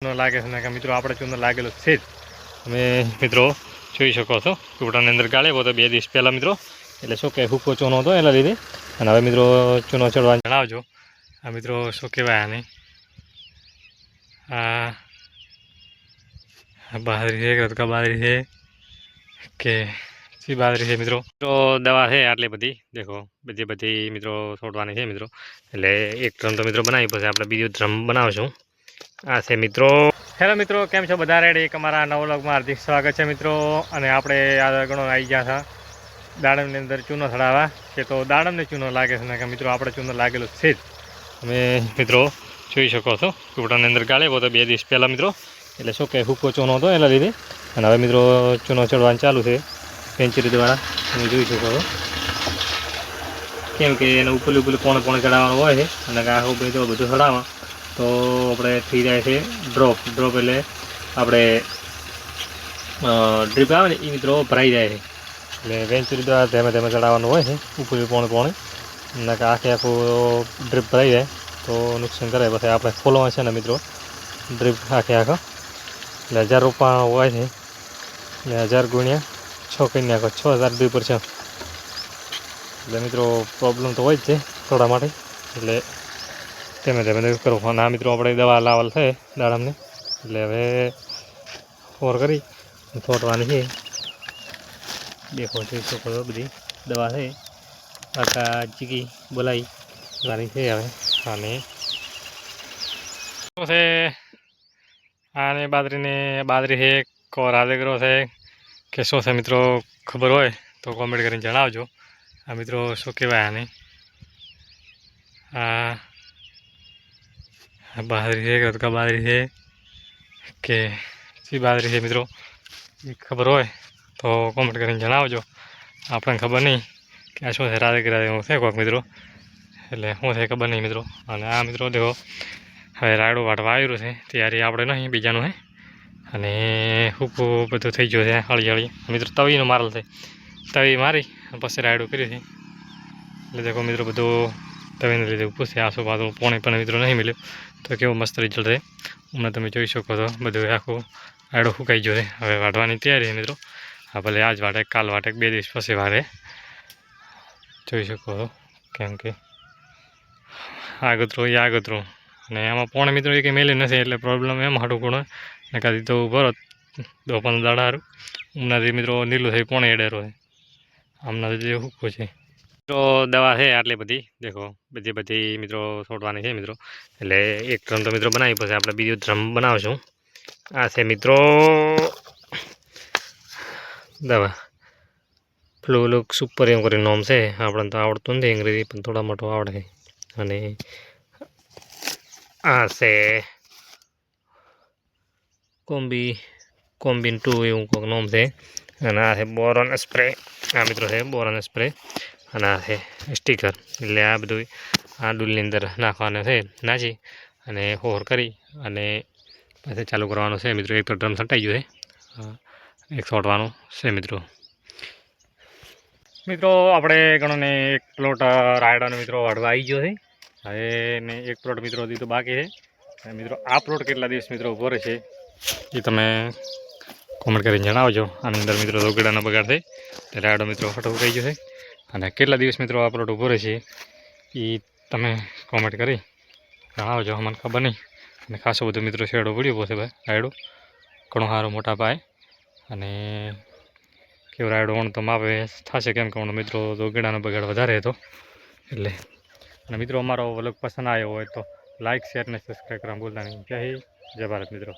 લાગે છે કે મિત્રો આપણે ચૂનો લાગેલો છે જ. તમે મિત્રો જોઈ શકો છો ટૂટાની અંદર ગાળેવો હતો બે દિવસ પહેલાં મિત્રો, એટલે શું કે હુકો ચૂનો હતો એના લીધે. અને હવે મિત્રો ચૂનો ચડવા જણાવજો. આ મિત્રો શું કહેવાય આને? આ બાદરી છે રતકા બાદરી છે, કે સી બાદરી છે મિત્રો? મિત્રો દવા છે આટલી બધી, દેખો, બધી બધી મિત્રો છોડવાની છે મિત્રો. એટલે એક ડ્રમ તો મિત્રો બનાવી પછી આપણે બીજું ડ્રમ બનાવશું. આ છે મિત્રો. હેલો મિત્રો, કેમ છો બધા રેડી એક અમારા નવલોગમાં વ્લોગમાં હાર્દિક સ્વાગત છે મિત્રો. અને આપણે આ ગણો આવી ગયા હતા દાડમની અંદર ચૂનો ચડાવવા કે તો દાડમને ચૂનો લાગે છે કે મિત્રો, આપણે ચૂનો લાગેલો છે જ. તમે મિત્રો જોઈ શકો છો. ટૂટાની અંદર ગાળેવો તો બે દિવસ પહેલાં મિત્રો. એટલે શું કે હુકો ચૂનો હતો એના લીધે. અને હવે મિત્રો ચૂનો ચડવાનું ચાલુ છે. પેન્ચરી દ્વારા તમે જોઈ શકો છો. કેમ કે એને ઉપલું ઉપલું પોણે પોણે ચડાવવાનું હોય છે. અને આખું બધું બધું ચડાવવા તો આપણે થઈ જાય છે ડ્રોપ ડ્રોપ એટલે આપણે ડ્રીપ આવે ને એ મિત્રો ભરાઈ જાય છે. એટલે વેન્ચુરી દ્વારા ધીમે ધીમે ચડાવવાનું હોય છે, ઉપર પોણે પોણે. કે આખે આખું ડ્રીપ ભરાઈ જાય, તો નુકસાન કરે. પછી આપણે ખોલવા છે ને મિત્રો ડ્રીપ આખે આખો. એટલે હજાર રૂપિયા હોય છે. ને હજાર ગુણ્યા છ કરી નાખો, છ હજાર ડ્રીપર પર છે. એટલે મિત્રો પ્રોબ્લેમ તો હોય જ છે થોડા માટે. એટલે ધીમે ધીમે કરો ના મિત્રો, આપણે દવા લાવલ છે દાડમને. એટલે હવે ફોર કરી. છોટવાની છે. દેખો છે છોકરો બધી દવા છે. આખા ચીકી બોલાવી વાળી છે હવે. અને છે, આને બાદરીને બાદરી છે, કોર આદેગરો છે. કે શું છે મિત્રો, ખબર હોય તો કોમેન્ટ કરીને જણાવજો. આ મિત્રો શું કહેવાય આને? આ આ બાદરી છે રતકા બાદરી છે. કે શી બાદરી છે મિત્રો? એ ખબર હોય તો કોમેન્ટ કરીને જણાવજો. આપણને ખબર નહીં કે આ શું છે રાધે રાધે હું છે કોઈક મિત્રો? એટલે શું છે ખબર નહીં મિત્રો. અને આ મિત્રો દેખો, હવે રાયડું વાટવા આવ્યું છે, તૈયારી આપણે નહીં, બીજાનું હે. અને હુકું બધું થઈ ગયું છે હળી હળી મિત્રો તવીનો મારલ છે. તવી મારી પછી રાયડું કર્યું છે. એટલે દેખો મિત્રો બધું તવીને લીધે ઉભું આસો આસુ પોણે પણ મિત્રો નહીં મળ્યું. તો કેવો મસ્ત રિઝલ્ટ છે. હમણાં તમે જોઈ શકો છો. બધું આખું આડો ફૂંકાઈ ગયો છે. હવે વાઢવાની તૈયારી મિત્રો. હા, ભલે આજ વાટે, કાલ વાટે, બે દિવસ પછી વારે. જોઈ શકો છો. કેમ કે આગતરું, એ આગતરું. અને એમાં પોણે મિત્રો એ કંઈ મેલી નથી, એટલે પ્રોબ્લેમ એમ હાડું કોણ ને કાદી તો ભરત દો પંદર દાડા હારું. હમણાંથી મિત્રો નીલું થઈ, પોણે એડેરો છે. હમણાંથી જે હુકું છે મિત્રો દવા છે આટલી બધી. દેખો, બધી બધી મિત્રો છોડવાની છે મિત્રો. એટલે એક ડ્રમ તો મિત્રો બનાવી પછી આપણે બીજું ડ્રમ બનાવશું. આ છે મિત્રો દવા. પેલું પેલું સુપર એમ કરીને નોમ છે. આપણને તો આવડતું નથી અંગ્રેજી, પણ થોડા મોટો આવડે. અને આ છે કોમ્બી, કોમ્બિન ટુ એવું કોઈક નોમ છે. અને આ છે બોરોન સ્પ્રે. આ મિત્રો છે બોરોન સ્પ્રે. અને આ છે સ્ટીકર એટલે આ બધું આ ડૂલની અંદર નાખવાનું છે. નાચી અને હોર કરી અને પછી ચાલુ કરવાનું છે મિત્રો. એક તો ડ્રમ સંટાઈ ગયું છે. એક છોડવાનું છે મિત્રો. મિત્રો, આપણે ગણો ને એક પ્લોટ રાયડાનો મિત્રો વાળવા આવી ગયો છે. હવે ને એક પ્લોટ મિત્રો હજી તો બાકી છે. અને મિત્રો, આ પ્લોટ કેટલા દિવસ મિત્રો ઊભો રહેશે એ તમે કોમેન્ટ કરીને જણાવજો. આની અંદર મિત્રો રોગડાનો બગાડ છે. રાયડો મિત્રો ફટો કહી ગયો છે. અને કેટલા દિવસ મિત્રો આ પ્લોટ ઊભો રહેશે એ તમે કોમેન્ટ કરી જણાવજો મને ખબર નહીં. અને ખાસો બધો મિત્રો શેડો પડ્યો છે ભાઈ, રાયડો. ઘણો સારો મોટા પાય અને કેવો રાયડો ઓણ તો માપે થશે કેમ કે મિત્રો રોગડાનો બગાડ વધારે હતો. એટલે અને મિત્રો અમારો વ્લોગ પસંદ આવ્યો હોય તો લાઇક શેર અને સબસ્ક્રાઈબ કરવા ભૂલતા નહીં. જય જય ભારત મિત્રો.